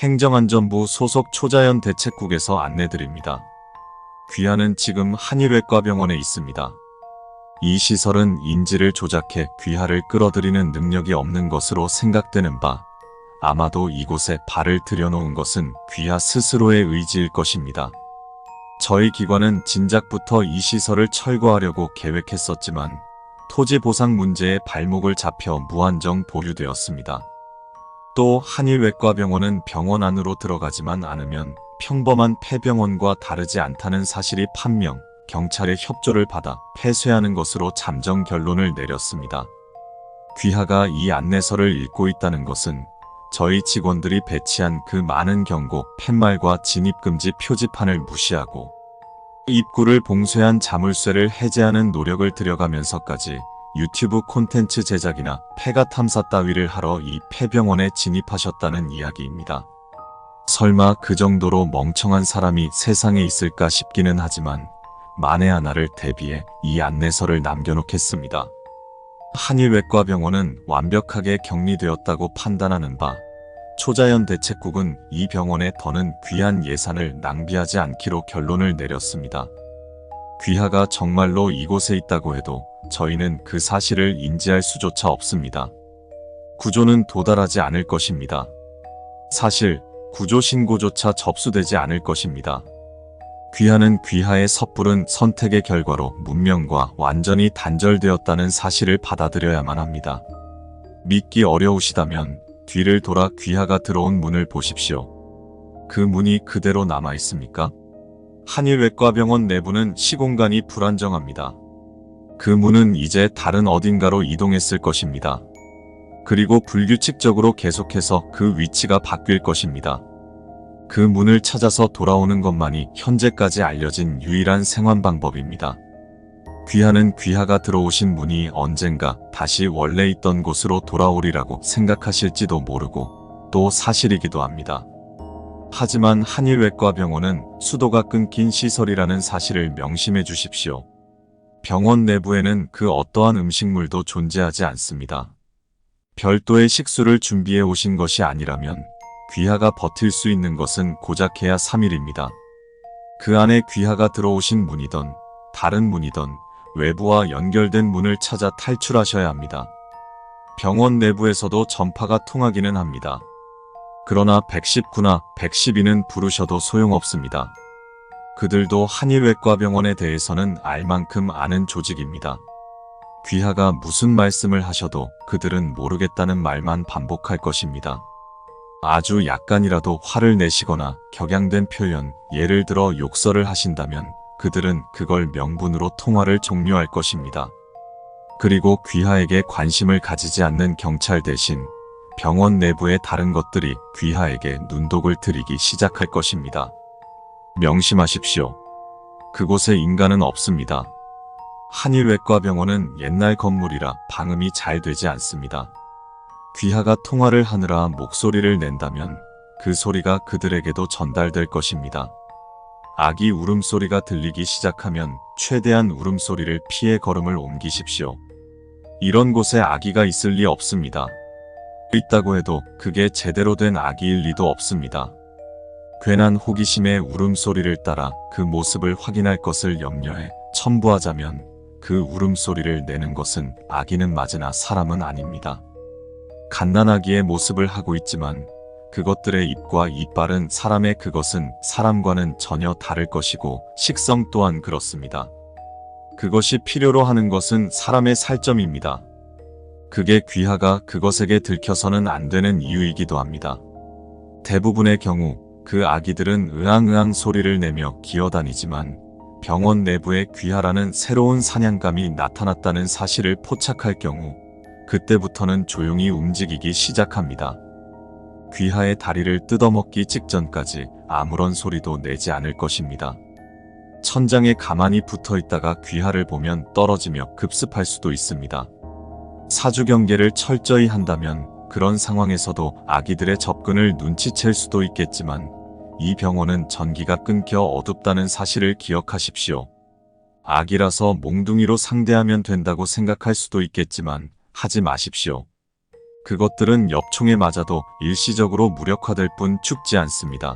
행정안전부 소속 초자연 대책국에서 안내드립니다. 귀하는 지금 한일외과병원에 있습니다. 이 시설은 인지를 조작해 귀하를 끌어들이는 능력이 없는 것으로 생각되는 바, 아마도 이곳에 발을 들여놓은 것은 귀하 스스로의 의지일 것입니다. 저희 기관은 진작부터 이 시설을 철거하려고 계획했었지만, 토지 보상 문제에 발목을 잡혀 무한정 보류되었습니다. 또 한일외과병원은 병원 안으로 들어가지만 않으면 평범한 폐병원과 다르지 않다는 사실이 판명, 경찰의 협조를 받아 폐쇄하는 것으로 잠정 결론을 내렸습니다. 귀하가 이 안내서를 읽고 있다는 것은 저희 직원들이 배치한 그 많은 경고, 팻말과 진입금지 표지판을 무시하고 입구를 봉쇄한 자물쇠를 해제하는 노력을 들여가면서까지 유튜브 콘텐츠 제작이나 폐가 탐사 따위를 하러 이 폐병원에 진입하셨다는 이야기입니다. 설마 그 정도로 멍청한 사람이 세상에 있을까 싶기는 하지만 만에 하나를 대비해 이 안내서를 남겨놓겠습니다. 한일외과병원은 완벽하게 격리되었다고 판단하는 바 초자연 대책국은 이 병원에 더는 귀한 예산을 낭비하지 않기로 결론을 내렸습니다. 귀하가 정말로 이곳에 있다고 해도 저희는 그 사실을 인지할 수조차 없습니다. 구조는 도달하지 않을 것입니다. 사실 구조 신고조차 접수되지 않을 것입니다. 귀하는 귀하의 섣부른 선택의 결과로 문명과 완전히 단절되었다는 사실을 받아들여야만 합니다. 믿기 어려우시다면 뒤를 돌아 귀하가 들어온 문을 보십시오. 그 문이 그대로 남아 있습니까? 한일외과병원 내부는 시공간이 불안정합니다. 그 문은 이제 다른 어딘가로 이동했을 것입니다. 그리고 불규칙적으로 계속해서 그 위치가 바뀔 것입니다. 그 문을 찾아서 돌아오는 것만이 현재까지 알려진 유일한 생환 방법입니다. 귀하는 귀하가 들어오신 문이 언젠가 다시 원래 있던 곳으로 돌아오리라고 생각하실지도 모르고 또 사실이기도 합니다. 하지만 한일외과 병원은 수도가 끊긴 시설이라는 사실을 명심해 주십시오. 병원 내부에는 그 어떠한 음식물도 존재하지 않습니다. 별도의 식수를 준비해 오신 것이 아니라면 귀하가 버틸 수 있는 것은 고작해야 3일입니다. 그 안에 귀하가 들어오신 문이던 다른 문이던 외부와 연결된 문을 찾아 탈출하셔야 합니다. 병원 내부에서도 전파가 통하기는 합니다. 그러나 119나 112는 부르셔도 소용없습니다. 그들도 한일외과병원에 대해서는 알 만큼 아는 조직입니다. 귀하가 무슨 말씀을 하셔도 그들은 모르겠다는 말만 반복할 것입니다. 아주 약간이라도 화를 내시거나 격양된 표현, 예를 들어 욕설을 하신다면 그들은 그걸 명분으로 통화를 종료할 것입니다. 그리고 귀하에게 관심을 가지지 않는 경찰 대신 병원 내부의 다른 것들이 귀하에게 눈독을 들이기 시작할 것입니다. 명심하십시오. 그곳에 인간은 없습니다. 한일외과 병원은 옛날 건물이라 방음이 잘 되지 않습니다. 귀하가 통화를 하느라 목소리를 낸다면 그 소리가 그들에게도 전달될 것입니다. 아기 울음소리가 들리기 시작하면 최대한 울음소리를 피해 걸음을 옮기십시오. 이런 곳에 아기가 있을 리 없습니다. 있다고 해도 그게 제대로 된 아기일 리도 없습니다. 괜한 호기심에 울음소리를 따라 그 모습을 확인할 것을 염려해 첨부하자면 그 울음소리를 내는 것은 아기는 맞으나 사람은 아닙니다. 갓난아기의 모습을 하고 있지만 그것들의 입과 이빨은 사람의 그것은 사람과는 전혀 다를 것이고 식성 또한 그렇습니다. 그것이 필요로 하는 것은 사람의 살점입니다. 그게 귀하가 그것에게 들켜서는 안 되는 이유이기도 합니다. 대부분의 경우 그 아기들은 으앙으앙 소리를 내며 기어다니지만 병원 내부에 귀하라는 새로운 사냥감이 나타났다는 사실을 포착할 경우 그때부터는 조용히 움직이기 시작합니다. 귀하의 다리를 뜯어먹기 직전까지 아무런 소리도 내지 않을 것입니다. 천장에 가만히 붙어 있다가 귀하를 보면 떨어지며 급습할 수도 있습니다. 사주 경계를 철저히 한다면 그런 상황에서도 아기들의 접근을 눈치챌 수도 있겠지만 이 병원은 전기가 끊겨 어둡다는 사실을 기억하십시오. 아기라서 몽둥이로 상대하면 된다고 생각할 수도 있겠지만 하지 마십시오. 그것들은 엽총에 맞아도 일시적으로 무력화될 뿐 죽지 않습니다.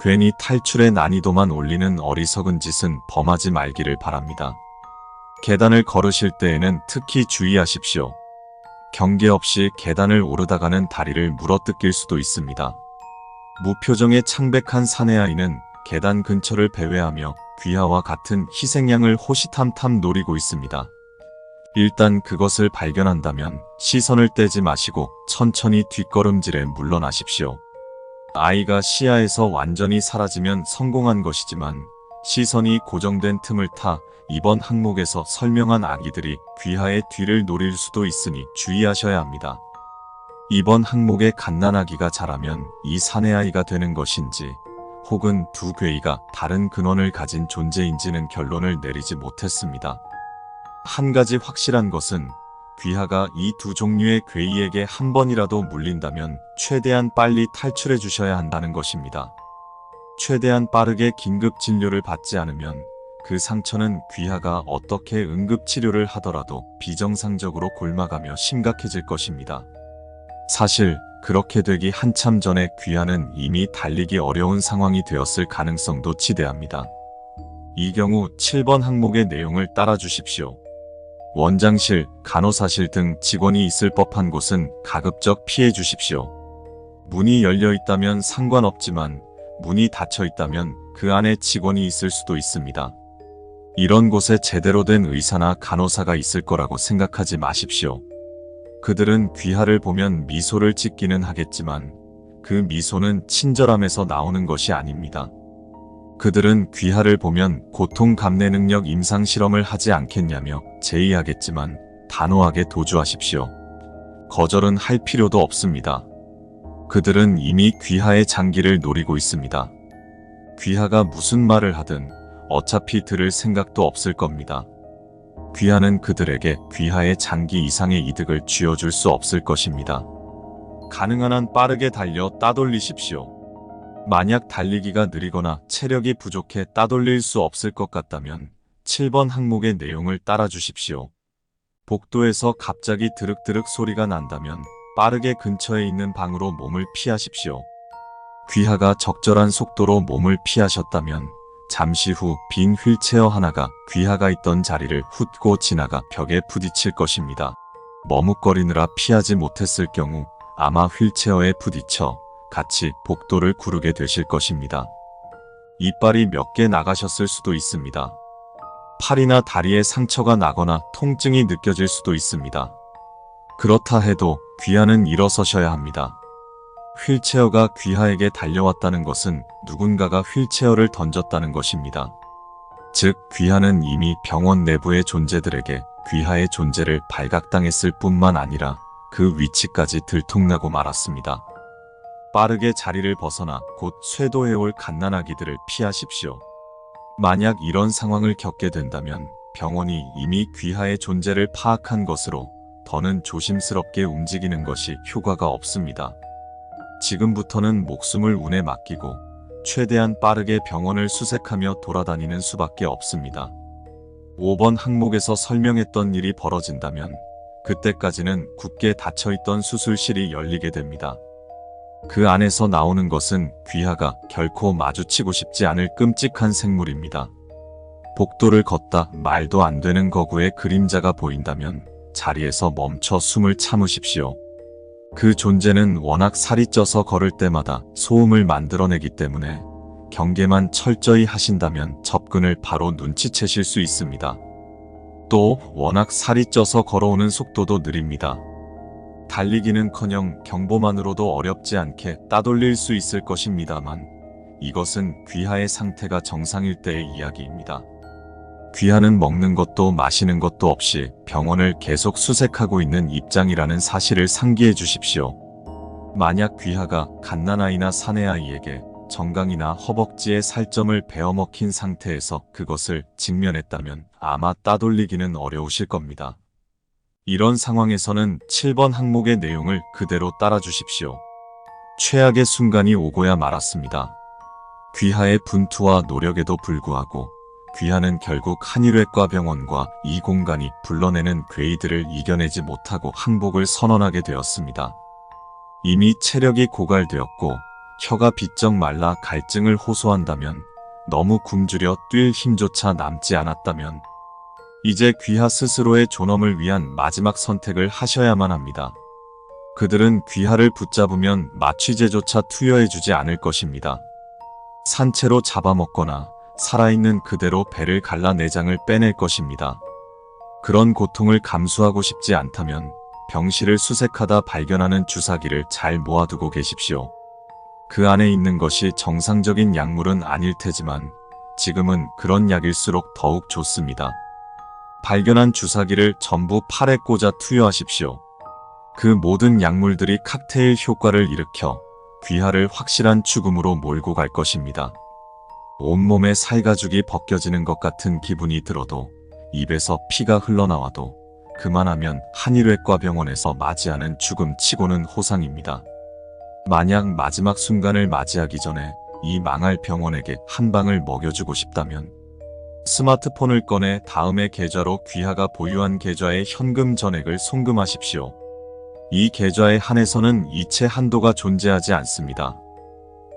괜히 탈출의 난이도만 올리는 어리석은 짓은 범하지 말기를 바랍니다. 계단을 걸으실 때에는 특히 주의하십시오. 경계 없이 계단을 오르다가는 다리를 물어뜯길 수도 있습니다. 무표정의 창백한 사내 아이는 계단 근처를 배회하며 귀하와 같은 희생양을 호시탐탐 노리고 있습니다. 일단 그것을 발견한다면 시선을 떼지 마시고 천천히 뒷걸음질에 물러나십시오. 아이가 시야에서 완전히 사라지면 성공한 것이지만 시선이 고정된 틈을 타 이번 항목에서 설명한 아기들이 귀하의 뒤를 노릴 수도 있으니 주의하셔야 합니다. 이번 항목에 갓난아기가 자라면 이 사내아이가 되는 것인지 혹은 두 괴이가 다른 근원을 가진 존재인지는 결론을 내리지 못했습니다. 한 가지 확실한 것은 귀하가 이 두 종류의 괴이에게 한 번이라도 물린다면 최대한 빨리 탈출해 주셔야 한다는 것입니다. 최대한 빠르게 긴급 진료를 받지 않으면 그 상처는 귀하가 어떻게 응급 치료를 하더라도 비정상적으로 골마가며 심각해질 것입니다. 사실 그렇게 되기 한참 전에 귀하는 이미 달리기 어려운 상황이 되었을 가능성도 지대합니다. 이 경우 7번 항목의 내용을 따라 주십시오. 원장실, 간호사실 등 직원이 있을 법한 곳은 가급적 피해 주십시오. 문이 열려 있다면 상관없지만 문이 닫혀 있다면 그 안에 직원이 있을 수도 있습니다. 이런 곳에 제대로 된 의사나 간호사가 있을 거라고 생각하지 마십시오. 그들은 귀하를 보면 미소를 짓기는 하겠지만 그 미소는 친절함에서 나오는 것이 아닙니다. 그들은 귀하를 보면 고통 감내 능력 임상 실험을 하지 않겠냐며 제의하겠지만 단호하게 도주하십시오. 거절은 할 필요도 없습니다. 그들은 이미 귀하의 장기를 노리고 있습니다. 귀하가 무슨 말을 하든 어차피 들을 생각도 없을 겁니다. 귀하는 그들에게 귀하의 장기 이상의 이득을 쥐어줄 수 없을 것입니다. 가능한 한 빠르게 달려 따돌리십시오. 만약 달리기가 느리거나 체력이 부족해 따돌릴 수 없을 것 같다면 7번 항목의 내용을 따라 주십시오. 복도에서 갑자기 드륵드륵 소리가 난다면 빠르게 근처에 있는 방으로 몸을 피하십시오. 귀하가 적절한 속도로 몸을 피하셨다면 잠시 후 빈 휠체어 하나가 귀하가 있던 자리를 훑고 지나가 벽에 부딪힐 것입니다. 머뭇거리느라 피하지 못했을 경우 아마 휠체어에 부딪혀 같이 복도를 구르게 되실 것입니다. 이빨이 몇 개 나가셨을 수도 있습니다. 팔이나 다리에 상처가 나거나 통증이 느껴질 수도 있습니다. 그렇다 해도 귀하는 일어서셔야 합니다. 휠체어가 귀하에게 달려왔다는 것은 누군가가 휠체어를 던졌다는 것입니다. 즉, 귀하는 이미 병원 내부의 존재들에게 귀하의 존재를 발각당했을 뿐만 아니라 그 위치까지 들통나고 말았습니다. 빠르게 자리를 벗어나 곧 쇄도해올 갓난아기들을 피하십시오. 만약 이런 상황을 겪게 된다면 병원이 이미 귀하의 존재를 파악한 것으로 더는 조심스럽게 움직이는 것이 효과가 없습니다. 지금부터는 목숨을 운에 맡기고 최대한 빠르게 병원을 수색하며 돌아다니는 수밖에 없습니다. 5번 항목에서 설명했던 일이 벌어진다면 그때까지는 굳게 닫혀있던 수술실이 열리게 됩니다. 그 안에서 나오는 것은 귀하가 결코 마주치고 싶지 않을 끔찍한 생물입니다. 복도를 걷다 말도 안 되는 거구의 그림자가 보인다면 자리에서 멈춰 숨을 참으십시오. 그 존재는 워낙 살이 쪄서 걸을 때마다 소음을 만들어내기 때문에 경계만 철저히 하신다면 접근을 바로 눈치채실 수 있습니다. 또 워낙 살이 쪄서 걸어오는 속도도 느립니다. 달리기는커녕 경보만으로도 어렵지 않게 따돌릴 수 있을 것입니다만 이것은 귀하의 상태가 정상일 때의 이야기입니다. 귀하는 먹는 것도 마시는 것도 없이 병원을 계속 수색하고 있는 입장이라는 사실을 상기해 주십시오. 만약 귀하가 갓난아이나 사내아이에게 정강이나 허벅지에 살점을 베어먹힌 상태에서 그것을 직면했다면 아마 따돌리기는 어려우실 겁니다. 이런 상황에서는 7번 항목의 내용을 그대로 따라 주십시오. 최악의 순간이 오고야 말았습니다. 귀하의 분투와 노력에도 불구하고 귀하는 결국 한일외과 병원과 이 공간이 불러내는 괴이들을 이겨내지 못하고 항복을 선언하게 되었습니다. 이미 체력이 고갈되었고 혀가 비쩍 말라 갈증을 호소한다면 너무 굶주려 뛸 힘조차 남지 않았다면 이제 귀하 스스로의 존엄을 위한 마지막 선택을 하셔야만 합니다. 그들은 귀하를 붙잡으면 마취제조차 투여해주지 않을 것입니다. 산채로 잡아먹거나 살아있는 그대로 배를 갈라 내장을 빼낼 것입니다. 그런 고통을 감수하고 싶지 않다면 병실을 수색하다 발견하는 주사기를 잘 모아두고 계십시오. 그 안에 있는 것이 정상적인 약물은 아닐 테지만 지금은 그런 약일수록 더욱 좋습니다. 발견한 주사기를 전부 팔에 꽂아 투여하십시오. 그 모든 약물들이 칵테일 효과를 일으켜 귀하를 확실한 죽음으로 몰고 갈 것입니다. 온몸에 살가죽이 벗겨지는 것 같은 기분이 들어도 입에서 피가 흘러나와도 그만하면 한일외과 병원에서 맞이하는 죽음 치고는 호상입니다. 만약 마지막 순간을 맞이하기 전에 이 망할 병원에게 한 방을 먹여주고 싶다면 스마트폰을 꺼내 다음의 계좌로 귀하가 보유한 계좌에 현금 전액을 송금하십시오. 이 계좌에 한해서는 이체 한도가 존재하지 않습니다.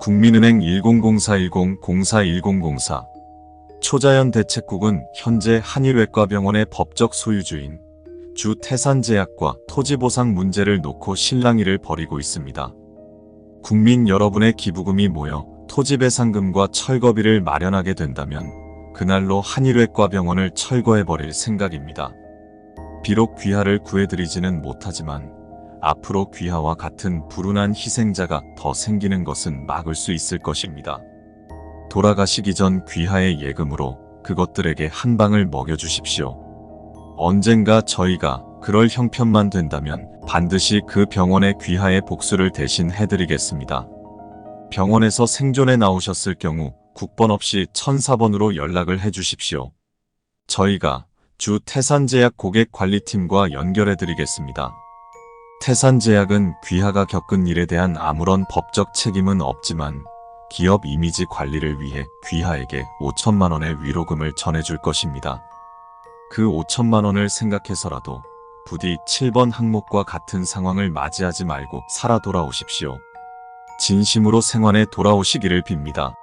국민은행 100410041004 초자연 대책국은 현재 한일외과병원의 법적 소유주인 주 태산제약과 토지보상 문제를 놓고 실랑이를 벌이고 있습니다. 국민 여러분의 기부금이 모여 토지배상금과 철거비를 마련하게 된다면 그날로 한일외과병원을 철거해버릴 생각입니다. 비록 귀하를 구해드리지는 못하지만 앞으로 귀하와 같은 불운한 희생자가 더 생기는 것은 막을 수 있을 것입니다. 돌아가시기 전 귀하의 예금으로 그것들에게 한 방을 먹여주십시오. 언젠가 저희가 그럴 형편만 된다면 반드시 그 병원의 귀하의 복수를 대신 해드리겠습니다. 병원에서 생존해 나오셨을 경우 국번 없이 1004번으로 연락을 해주십시오. 저희가 주 태산제약 고객관리팀과 연결해 드리겠습니다. 태산제약은 귀하가 겪은 일에 대한 아무런 법적 책임은 없지만 기업 이미지 관리를 위해 귀하에게 5천만 원의 위로금을 전해줄 것입니다. 그 5천만 원을 생각해서라도 부디 7번 항목과 같은 상황을 맞이하지 말고 살아 돌아오십시오. 진심으로 생환에 돌아오시기를 빕니다.